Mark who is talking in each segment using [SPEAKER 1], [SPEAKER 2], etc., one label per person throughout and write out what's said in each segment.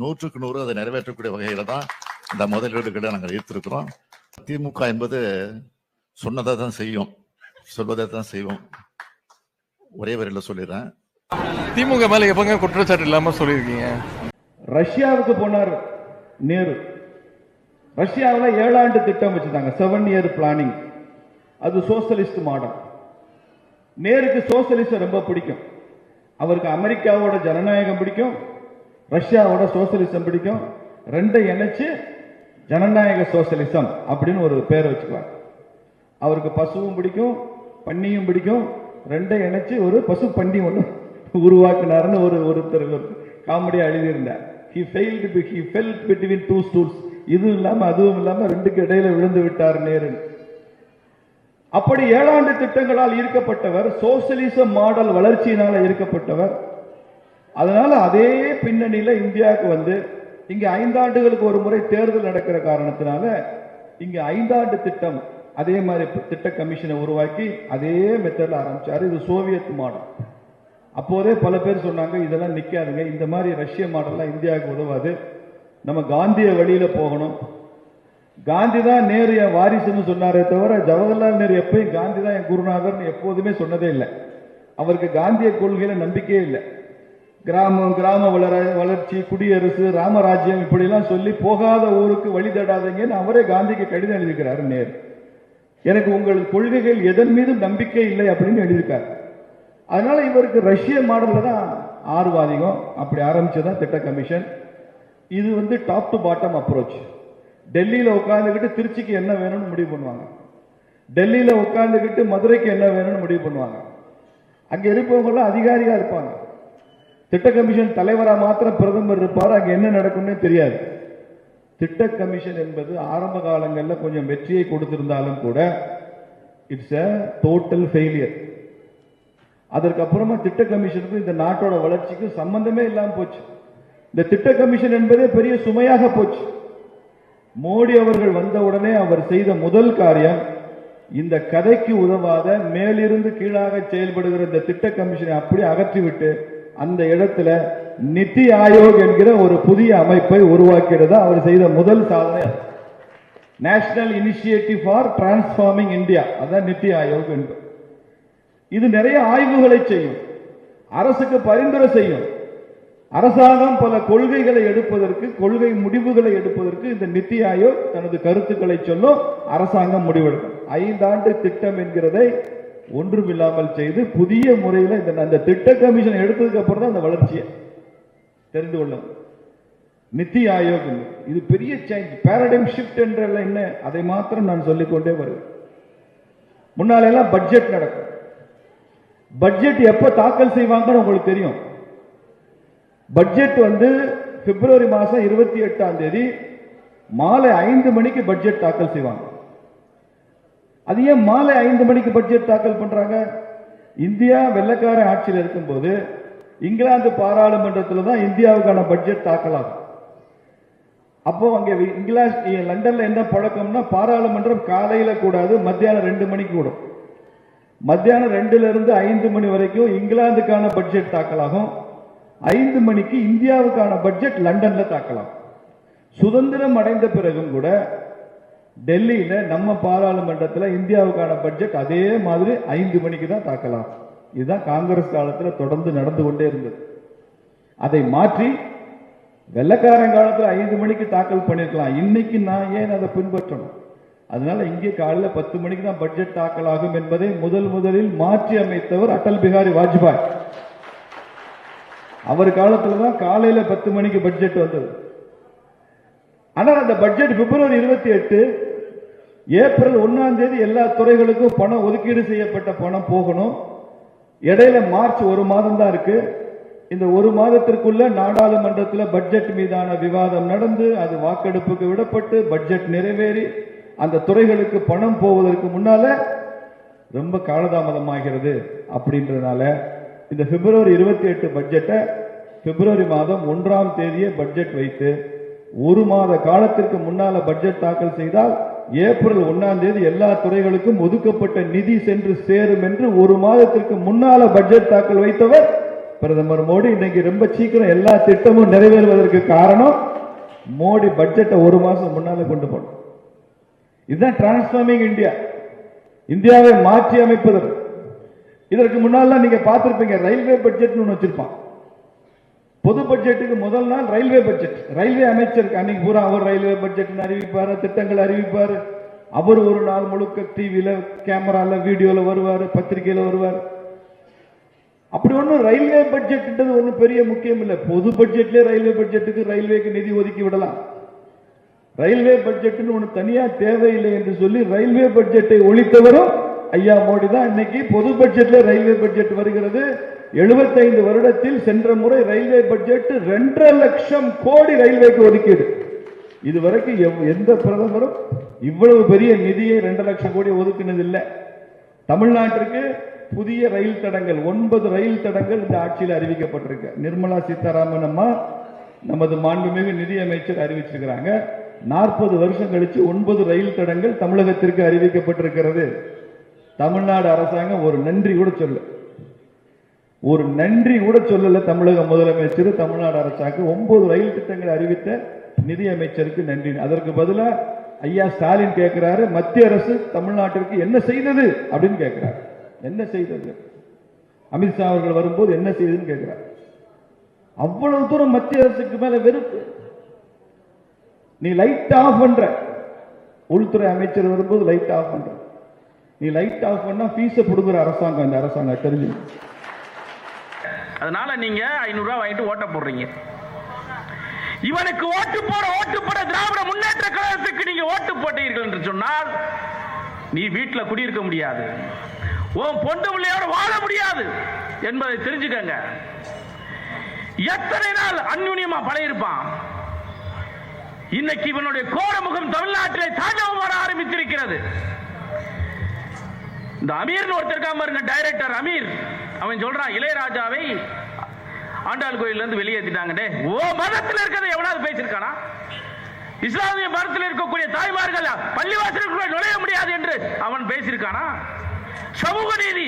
[SPEAKER 1] நூற்றுக்கு நூறு அதை நிறைவேற்றக்கூடிய வகையில தான் இந்த முதலீடுகளை நாங்கள் ஈர்த்திருக்கிறோம். திமுக என்பது சொன்னதை தான் செய்யும் சொல்வதை தான் செய்வோம். ஒரே வரியில் சொல்லிடுறேன்.
[SPEAKER 2] திமுக மேல எப்பங்க குற்றச்சாட்டு இல்லாம சொல்லியிருக்கீங்க.
[SPEAKER 3] ரஷ்யாவுக்கு போனார் நேரு. ரஷ்யாவில் ஏழாண்டு திட்டம் வச்சிருந்தாங்க செவன் இயர் பிளானிங் அது சோசலிஸ்ட் மாடல். நேருக்கு சோசலிசம் ரொம்ப பிடிக்கும். அவருக்கு அமெரிக்காவோட ஜனநாயகம் பிடிக்கும். ரஷ்யாவோட சோசியலிசம் பிடிக்கும். ரெண்டை இணைச்சு ஜனநாயக சோசியலிசம் அப்படின்னு ஒரு பேர் வச்சுக்குவாங்க. அவருக்கு பசுவும் பிடிக்கும் பன்னியும் பிடிக்கும். ரெண்டை இணைச்சு ஒரு பசு பன்னி ஒன்று உருவாக்கினார்னு ஒரு ஒருத்தர் காமெடியாக எழுதியிருந்தார். He failed he fell between two stools இதுவும் இல்லாமல் அதுவும் இல்லாமல் ரெண்டுக்கு இடையில விழுந்து விட்டார் நேரு அப்படி ஏழாண்டு திட்டங்களால் ஈர்க்கப்பட்டவர் சோசியலிச மாடல் வளர்ச்சியினால் ஈர்க்கப்பட்டவர் அதனால அதே பின்னணியில் இந்தியாவுக்கு வந்து இங்கே ஐந்தாண்டுகளுக்கு ஒரு முறை தேர்தல் நடக்கிற காரணத்தினால இங்கே ஐந்தாண்டு திட்டம் அதே மாதிரி திட்ட கமிஷனை உருவாக்கி அதே மெத்தடில் ஆரம்பிச்சாரு. இது சோவியத் மாடல் அப்போதே பல பேர் சொன்னாங்க இதெல்லாம் நிற்காதுங்க இந்த மாதிரி ரஷ்ய மாடல்லாம் இந்தியாவுக்கு உதவாது. நம்ம காந்திய வழியில் போகணும். காந்தி தான் நேரு என் வாரிசுன்னு சொன்னாரே தவிர ஜவஹர்லால் நேரு எப்பயும் காந்தி தான் என் குருநாதர்னு எப்போதுமே சொன்னதே இல்லை. அவருக்கு காந்திய கொள்கையில் நம்பிக்கையே இல்லை. கிராமம் கிராம வளர வளர்ச்சி குடியரசு ராமராஜ்யம் இப்படிலாம் சொல்லி போகாத ஊருக்கு வழி தடாதீங்கன்னு அவரே காந்திக்கு கடிதம் எழுதியிருக்கிறாரு நேர். எனக்கு உங்கள் கொள்கைகள் எதன் மீதும் நம்பிக்கை இல்லை அப்படின்னு எழுதியிருக்கார். அதனால இவருக்கு ரஷ்ய மாடலில் தான் ஆர்வாதிகம். அப்படி ஆரம்பிச்சதான் திட்ட கமிஷன். இது வந்து டாப் டு பாட்டம் அப்ரோச் டெல்லியில் உட்காந்துக்கிட்டு திருச்சிக்கு என்ன வேணும்னு முடிவு பண்ணுவாங்க. டெல்லியில் உட்காந்துக்கிட்டு மதுரைக்கு என்ன வேணும்னு முடிவு பண்ணுவாங்க. அங்கே இருப்பவங்களாம் அதிகாரியாக இருப்பாங்க. திட்ட கமிஷன் தலைவராக மாத்திரம் பிரதமர் இருப்பார் அங்கே என்ன நடக்கும்னே தெரியாது. திட்ட கமிஷன் என்பது ஆரம்ப காலங்களில் கொஞ்சம் வெற்றியை கொடுத்திருந்தாலும் கூட இட்ஸ் அ டோட்டல் ஃபெயிலியர் அதற்கப்புறமா திட்ட கமிஷனுக்கும் இந்த நாட்டோட வளர்ச்சிக்கும் சம்பந்தமே இல்லாமல் போச்சு. இந்த திட்ட கமிஷன் என்பதே பெரிய சுமையாக போச்சு. மோடி அவர்கள் வந்த உடனே அவர் செய்த முதல் காரியம் இந்த கதைக்கு உதவாத மேலிருந்து கீழாக செயல்படுகிற இந்த திட்ட கமிஷனை அப்படி அகற்றிவிட்டு அந்த இடத்துல நித்தி ஆயோக் என்கிற ஒரு புதிய அமைப்பை உருவாக்கிறது அவர் செய்த முதல் சாதனை. National Initiative for Transforming India அதான் நித்தி ஆயோக் என்று. இது நிறைய ஆய்வுகளை செய்யும். அரசுக்கு பரிந்துரை செய்யும். அரசாங்கம் பல கொள்கைகளை எடுப்பதற்கு கொள்கை முடிவுகளை எடுப்பதற்கு இந்த நித்தி ஆயோக் தனது கருத்துக்களை சொல்லும் அரசாங்கம் முடிவெடுக்கும். ஐந்தாண்டு திட்டம் என்கிறதை ஒன்றுமில்லாமல் செய்து புதிய முறையில் இந்த அந்த திட்ட கமிஷன் எடுத்ததுக்கு அப்புறம் தான் அந்த வளர்ச்சியை தெரிந்து கொள்ளும் நித்தி ஆயோக் இது பெரிய சேஞ்ச் பேரடைம் ஷிஃப்ட் என்றெல்லாம் என்ன? அதை மாத்திரம் நான் சொல்லிக்கொண்டே வருவேன். முன்னாலெல்லாம் பட்ஜெட் நடக்கும். பட்ஜெட் எப்போ தாக்கல் செய்வாங்கன்னு உங்களுக்கு தெரியும். பட்ஜெட் வந்து பிப்ரவரி மாதம் இருபத்தி எட்டாம் தேதி மாலை ஐந்து மணிக்கு பட்ஜெட் தாக்கல் செய்வாங்க. அது ஏன் மாலை ஐந்து மணிக்கு பட்ஜெட் தாக்கல் பண்றாங்க? இந்தியா வெள்ளக்கார ஆட்சியில் இருக்கும்போது இங்கிலாந்து பாராளுமன்றத்தில் தான் இந்தியாவுக்கான பட்ஜெட் தாக்கல் ஆகும் அப்போ அங்கே இங்கிலாந்து லண்டனில் என்ன பழக்கம்னா பாராளுமன்றம் காலையில் கூடாது மத்தியானம் ரெண்டு மணிக்கு கூடும். மத்தியானம் ரெண்டுலேருந்து ஐந்து மணி வரைக்கும் இங்கிலாந்துக்கான பட்ஜெட் தாக்கலாகும். ஐந்து மணிக்கு இந்தியாவுக்கான பட்ஜெட் லண்டனில் தாக்கலாம் சுதந்திரம் அடைந்த பிறகும் கூட டெல்லியில நம்ம பாராளுமன்றத்தில் இந்தியாவுக்கான பட்ஜெட் அதே மாதிரி ஐந்து மணிக்கு தான் தாக்கலாம். இதுதான் காங்கிரஸ் காலத்துல தொடர்ந்து நடந்து கொண்டே இருந்தது. அதை மாற்றி வெள்ளக்காரன் காலத்துல ஐந்து மணிக்கு தாக்கல் பண்ணிருக்கலாம். இன்னைக்கு நான் ஏன் அதை பின்பற்றணும்? அதனால இங்கே காலையில பத்து மணிக்கு தான் பட்ஜெட் தாக்கல் ஆகும் என்பதை முதல் முதலில் மாற்றி அமைத்தவர் அடல் பிகாரி வாஜ்பாய். அவர் காலத்துல தான் காலையில பத்து மணிக்கு பட்ஜெட் வந்தது. ஆனால் அந்த பட்ஜெட் பிப்ரவரி இருபத்தி எட்டு ஏப்ரல் ஒன்னாம் தேதி எல்லா துறைகளுக்கும் பணம் ஒதுக்கீடு செய்யப்பட்ட பணம் போகணும். இடையில மார்ச் ஒரு மாதம் தான் இருக்கு. இந்த ஒரு மாதத்திற்குள்ள நாடாளுமன்றத்தில் பட்ஜெட் மீதான விவாதம் நடந்து அது வாக்கெடுப்புக்கு விடப்பட்டு பட்ஜெட் நிறைவேறி அந்த துறைகளுக்கு பணம் போவதற்கு முன்னால ரொம்ப காலதாமதமாகிறது அப்படின்றதுனால இந்த பிப்ரவரி இருபத்தி எட்டு பட்ஜெட்டை பிப்ரவரி மாதம் ஒன்றாம் தேதியே பட்ஜெட் வைத்து ஒரு மாத காலத்திற்கு முன்னால பட்ஜெட் தாக்கல் செய்தால் ஏப்ரல் ஒன்னாம் தேதி எல்லா துறைகளுக்கும் ஒதுக்கப்பட்ட நிதி சென்று சேரும் என்று ஒரு மாதத்திற்கு முன்னால பட்ஜெட் தாக்கல் வைத்தவர் பிரதமர் மோடி. இன்னைக்கு ரொம்ப சீக்கிரம் எல்லா திட்டமும் நிறைவேறுவதற்கு காரணம் மோடி பட்ஜெட்டை ஒரு மாசம் முன்னால கொண்டு போனோம். இதுதான் டிரான்ஸ்ஃபார்மிங் இந்தியா இந்தியாவை மாற்றி அமைப்பதற்கு இதற்கு முன்னால நீங்க பார்த்திருப்பீங்க ரயில்வே பட்ஜெட்னு ஒன்று வச்சிருப்பான். பொது பட்ஜெட்டுக்கு முதல் நாள் ரயில்வே பட்ஜெட் ரயில்வே அமைச்சருக்கு அன்னைக்கு பூரா அவர் ரயில்வே பட்ஜெட் அறிவிப்பாரு திட்டங்கள் அறிவிப்பார். அவர் ஒரு நாள் முழுக்க டிவியில கேமரால வீடியோல வருவாரு பத்திரிகையில வருவார். அப்படி ஒண்ணும் ரயில்வே பட்ஜெட்ன்றது ஒண்ணும் பெரிய முக்கியம் இல்லை. பொது பட்ஜெட்லயே ரயில்வே பட்ஜெட்டுக்கு ரயில்வேக்கு நிதி ஒதுக்கி விடலாம். ரயில்வே பட்ஜெட்னு ஒன்று தனியா தேவையில்லை என்று சொல்லி ரயில்வே பட்ஜெட்டை ஒழித்தவரும் ஐயா மோடி தான். இன்னைக்கு பொது பட்ஜெட்ல ரயில்வே பட்ஜெட் வருகிறது. 75 வருடத்தில் சென்ற முறை ரயில்வே பட்ஜெட் ரெண்டரை லட்சம் கோடி ரயில்வேக்கு ஒதுக்கீடு. இதுவரைக்கும் எவ்- எந்த பிரதமரும் இவ்வளவு பெரிய நிதியை ரெண்டு லட்சம் கோடி ஒதுக்கினது இல்லை தமிழ்நாட்டிற்கு புதிய ரயில் தடங்கள் ஒன்பது ரயில் தடங்கள் இந்த ஆட்சியில் அறிவிக்கப்பட்டிருக்கு. நிர்மலா சீதாராமன் அம்மா நமது மாண்புமிகு நிதியமைச்சர் அறிவிச்சிருக்கிறாங்க. நாற்பது வருஷம் கழிச்சு ஒன்பது ரயில் தடங்கள் தமிழகத்திற்கு அறிவிக்கப்பட்டிருக்கிறது. தமிழ்நாடு அரசாங்கம் ஒரு நன்றி கூட சொல்லு ஒரு நன்றி கூட சொல்லல தமிழக முதலமைச்சர் தமிழ்நாடு அரசாங்கம். ஒன்பது ரயில் திட்டங்களை அறிவித்த நிதி அமைச்சருக்கு நன்றி. அதற்கு பதிலா ஐயா ஸ்டாலின் கேட்கிறாரு மத்திய அரசு தமிழ்நாட்டிற்கு என்ன செய்தது அப்படின்னு கேட்கிறார் என்ன செய்தது? அமித்ஷா அவர்கள் வரும்போது என்ன செய்ததுன்னு கேட்கிறார் அவ்வளவு தூரம் மத்திய அரசுக்கு மேல வெறுப்பு. நீ லைட் ஆஃப் பண்ற. உள்துறை அமைச்சர் வரும்போது லைட் ஆஃப் பண்ற. நீ லைட் ஆஃப் பண்ணா ஃபீஸை கொடுக்குற அரசாங்கம் இந்த அரசாங்கம் தெரிஞ்சு
[SPEAKER 4] அதனால நீங்க ஐநூறு வாங்கிட்டு ஓட்ட போடுறீங்க. இவனுக்கு ஓட்டு போட ஓட்டு போட திராவிட முன்னேற்ற கழகத்துக்கு நீங்க ஓட்டு போட்டீர்கள் என்று சொன்னால் நீ வீட்டில் குடியிருக்க முடியாது. உன் பொண்டு பிள்ளையோட வாழ முடியாது என்பதை தெரிஞ்சுக்கங்க. எத்தனை நாள் அந்யுன்யமா பழையிருப்பான் இன்னைக்கு இவனுடைய கோரமுகம் தமிழ்நாட்டிலே தாண்டவம் வர ஆரம்பித்திருக்கிறது. இந்த அமீர்னு ஒருத்தர் இருக்காம பாருங்க டைரக்டர் அமீர். அவன் சொல்றான் இளையராஜாவை ஆண்டாள் கோயில்ல இருந்து வெளியேற்றிட்டாங்கடே. ஓ மதத்தில் இருக்கிறத எவனாவது பேசியிருக்கானா? இஸ்லாமிய மதத்தில் இருக்கக்கூடிய தாய்மார்கள் பள்ளிவாசலுக்குள்ள நுழைய முடியாது என்று அவன் பேசியிருக்கானா? சமூக நீதி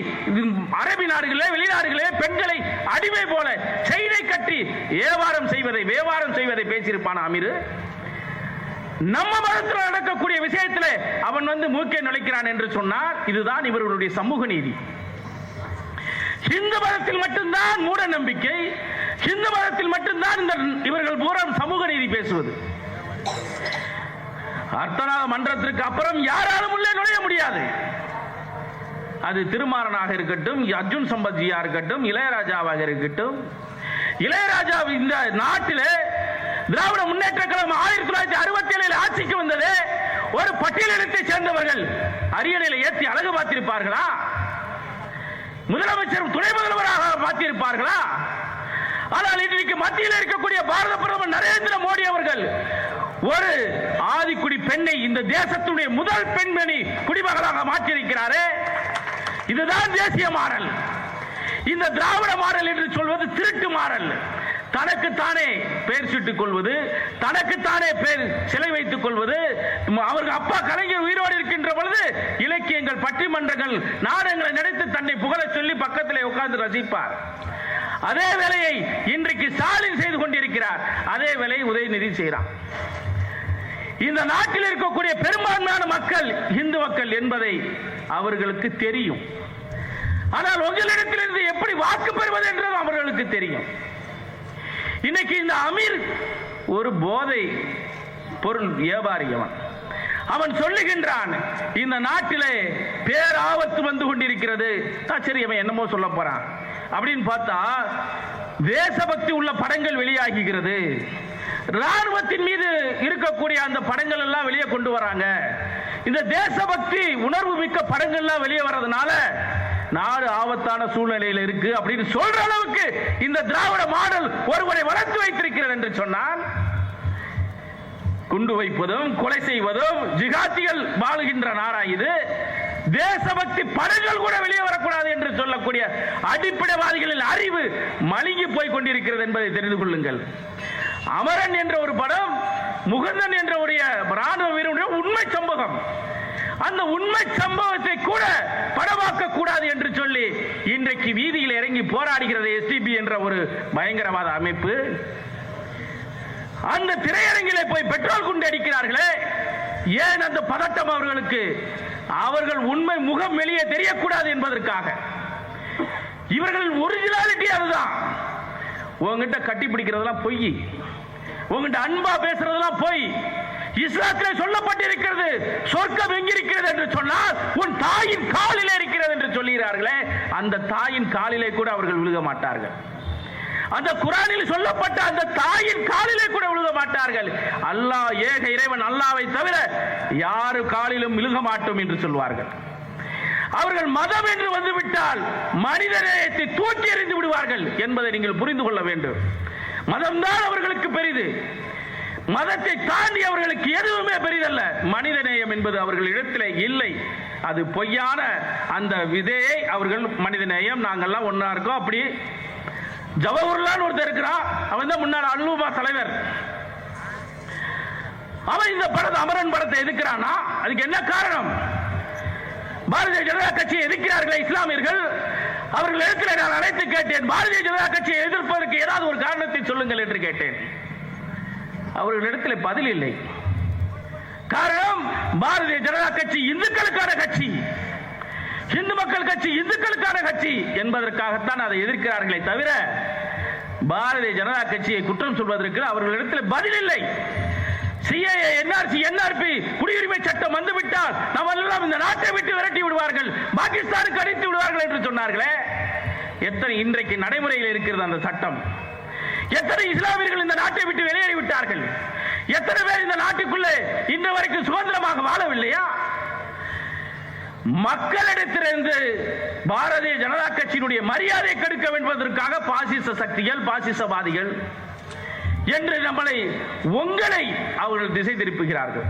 [SPEAKER 4] அரபி நாடுகளே வெளிநாடுகளே பெண்களை அடிமை போல செயினை கட்டி ஏவாரம் செய்வதை வியாபாரம் செய்வதை பேசியிருப்பானா அமீர்? நம்ம மதத்தில் நடக்கக்கூடிய விஷயத்திலே அவன் வந்து மூக்கை நுழைக்கிறான் என்று சொன்னார். இதுதான் இவர்களுடைய சமூக நீதி. இந்து மதத்தில் மட்டும்தான் மூட நம்பிக்கை. இந்து மதத்தில் மட்டும்தான் இந்த இவர்கள் பூரா சமூக நீதி பேசுவது. அர்த்தநாத மன்றத்திற்கு அப்புறம் யாராலும் உள்ளே நுழைய முடியாது. அது திருமாறனாக இருக்கட்டும் அர்ஜுன் சம்பத்ஜியா இருக்கட்டும் இளையராஜாவாக இருக்கட்டும். இளையராஜா இந்த நாட்டிலே திராவிட முன்னேற்ற கழகம் ஆயிரத்தி தொள்ளாயிரத்தி அறுபத்தி ஏழில் ஆட்சிக்கு வந்தது. ஒரு பட்டியலினத்தை சேர்ந்தவர்கள் அரியணையில் ஏற்றி அழகு பார்த்திருப்பார்களா? முதலமைச்சர் துணை முதல்வராக மாற்றியிருப்பார்களா? ஆனால் இன்றைக்கு மத்தியில் இருக்கக்கூடிய பாரத பிரதமர் நரேந்திர மோடி அவர்கள் ஒரு ஆதிக்குடி பெண்ணை இந்த தேசத்துடைய முதல் பெண்மணி குடிமகளாக மாற்றியிருக்கிறாரே. இதுதான் தேசிய மாறல். இந்த திராவிட மாறல் என்று சொல்வது திருட்டு மாறல். தனக்குத்தானே பெயர் சுட்டுக் கொள்வது தனக்குத்தானே பெயர் சிலை வைத்துக் கொள்வது அவர்கள் அப்பா கலைஞர் உயிரோடு இருக்கின்ற பொழுது இலக்கியங்கள் பட்டிமன்றங்கள் நாடகங்களை நடித்து தன்னை புகழச் சொல்லி பக்கத்திலே உட்கார்ந்து ரசிப்பார். அதே வேலையை இன்றைக்கு ஸ்டாலின் செய்து கொண்டிருக்கிறார். அதே வேலையை உதயநிதி செய்கிறார். இந்த நாட்டில் இருக்கக்கூடிய பெரும்பான்மையான மக்கள் இந்து மக்கள் என்பதை அவர்களுக்கு தெரியும். ஆனால் உங்களிடத்திலிருந்து எப்படி வாக்கு பெறுவது என்றும் அவர்களுக்கு தெரியும். இன்னைக்கு இந்த அமீர் ஒரு போதை பொருள் வியாபாரி அவன் அவன் சொல்லுகின்றான் இந்த நாட்டிலே பேராபத்து வந்து கொண்டிருக்கிறது. சரி அவன் என்னமோ சொல்ல போறான். அப்படின்னு பார்த்தா தேசபக்தி உள்ள படங்கள் வெளியாகிறது ராணுவத்தின் மீது இருக்கக்கூடிய அந்த படங்கள் எல்லாம் வெளியே கொண்டு வராங்க. இந்த தேசபக்தி உணர்வு மிக்க படங்கள் எல்லாம் வெளியே வர்றதுனால நாடு ஆபத்தான சூழ்நிலையில் இருக்கு அப்படின்னு சொல்ற அளவுக்கு இந்த திராவிட மாடல் ஒருவரை வளர்த்து வைத்திருக்கிறது என்று சொன்னால் குண்டு வைப்பதும் கொலை செய்வதும் ஜிகாத்திகள் வாழுகின்ற நாடா இது. தேசபக்தி படங்கள் கூட வெளியே வரக்கூடாது என்று சொல்லக்கூடிய அடிப்படைவாதிகளின் அறிவு மலிங்கி போய் கொண்டிருக்கிறது என்பதை தெரிந்து கொள்ளுங்கள். அமரன் என்ற ஒரு படம் முகுந்தன் என்ற ஒரு ராணுவ வீரனுடைய உண்மை சம்பவம். அந்த உண்மை சம்பவத்தை கூட படமாக்க கூடாது என்று சொல்லி இன்றைக்கு வீதியில் இறங்கி போராடுகிறது எஸ்டிபி என்ற ஒரு பயங்கரவாத அமைப்பு. அந்த திரையரங்கிலே போய் பெட்ரோல் குண்டு அடிக்கிறார்களே. ஏன் அந்த பதட்டம் அவர்களுக்கு? அவர்கள் உண்மை முகம் வெளியே தெரியக்கூடாது என்பதற்காக. இவர்கள் ஒரிஜினாலிட்டி அதுதான். உங்ககிட்ட கட்டி பிடிக்கிறதெல்லாம் பொய். உங்ககிட்ட அன்பா பேசுறதெல்லாம் பொய். இஸ்லாத்திலே சொல்லப்பட்டிருக்கிறது சொர்க்கம் எங்கிருக்கிறது என்று சொன்னால் உன் தாயின் காலிலே இருக்கிறது என்று சொல்லுகிறார்களே அந்த தாயின் காலிலே கூட அவர்கள் விழுக மாட்டார்கள். அந்த குரானில் சொல்லப்பட்ட அந்த தாயின் காலிலே கூட விழுக மாட்டார்கள். அல்லாஹ் ஏக இறைவன் அல்லாவை தவிர யாரு காலிலும் விழுக மாட்டோம் என்று சொல்வார்கள். அவர்கள் மதம் என்று வந்துவிட்டால் மனித நேயத்தை தூக்கி எறிந்து விடுவார்கள் என்பதை நீங்கள் புரிந்து கொள்ள வேண்டும். மதம்தான் அவர்களுக்கு பெரிது. மதத்தை தாண்டி அவர்களுக்கு எதுவுமே பெரிதல்ல. மனித நேயம் என்பது அவர்கள் இடத்திலே இல்லை. அது பொய்யான அந்த விதையை அவர்கள் மனித நேயம் ஒன்றா ஒன்னா இருக்கோம். அப்படி ஜவஹர்லான் ஒருத்தர் இருக்கிறான் அவன் தான் முன்னாள் அல்லூபா தலைவர். அவன் இந்த படத்தை அமரன் படத்தை எதிர்க்கிறானா அதுக்கு என்ன காரணம்? பாரதிய ஜனதா கட்சியை எதிர்க்கிறார்களே இஸ்லாமியர்கள். அவர்கள் இடத்துல நான் அழைத்து கேட்டேன். பாரதிய ஜனதா கட்சியை எதிர்ப்பதற்கு ஏதாவது ஒரு காரணத்தை சொல்லுங்கள் என்று கேட்டேன். அவர்களிடத்தில் பதில் இல்லை. காரணம் பாரதிய ஜனதா கட்சி இந்துக்களுக்கான கட்சி. இந்து மக்கள் கட்சி இந்துக்களுக்கான கட்சி என்பதற்காகத்தான் அதை எதிர்க்கிறார்களே தவிர பாரதிய ஜனதா கட்சியை குற்றம் சொல்வதற்கு அவர்களிடத்தில் பதில் இல்லை. சிஏஏ என்ஆர்சி என்ஆர்பி குடியுரிமை சட்டம் வந்துவிட்டால் நம்ம எல்லாம் இந்த நாட்டை விட்டு விரட்டி விடுவார்கள் பாகிஸ்தானுக்கு அடித்து விடுவார்கள் என்று சொன்னார்களே. எத்தனை இன்றைக்கு நடைமுறையில் இருக்கிறது அந்த சட்டம்? எத்தனை இஸ்லாமியர்கள் இந்த நாட்டை விட்டு வெளியேறி விட்டார்கள்? எத்தனை பேர் இந்த நாட்டுக்குள்ளே இன்று வரைக்கும் சுதந்திரமாக வாழவில்லையா? மக்களிடத்திலிருந்து பாரதிய ஜனதா கட்சியினுடைய மரியாதை கெடுக்க வேண்டுவதற்காக பாசிச சக்திகள் பாசிசவாதிகள் என்று நம்மளை உங்களை அவர்கள் திசை திருப்புகிறார்கள்.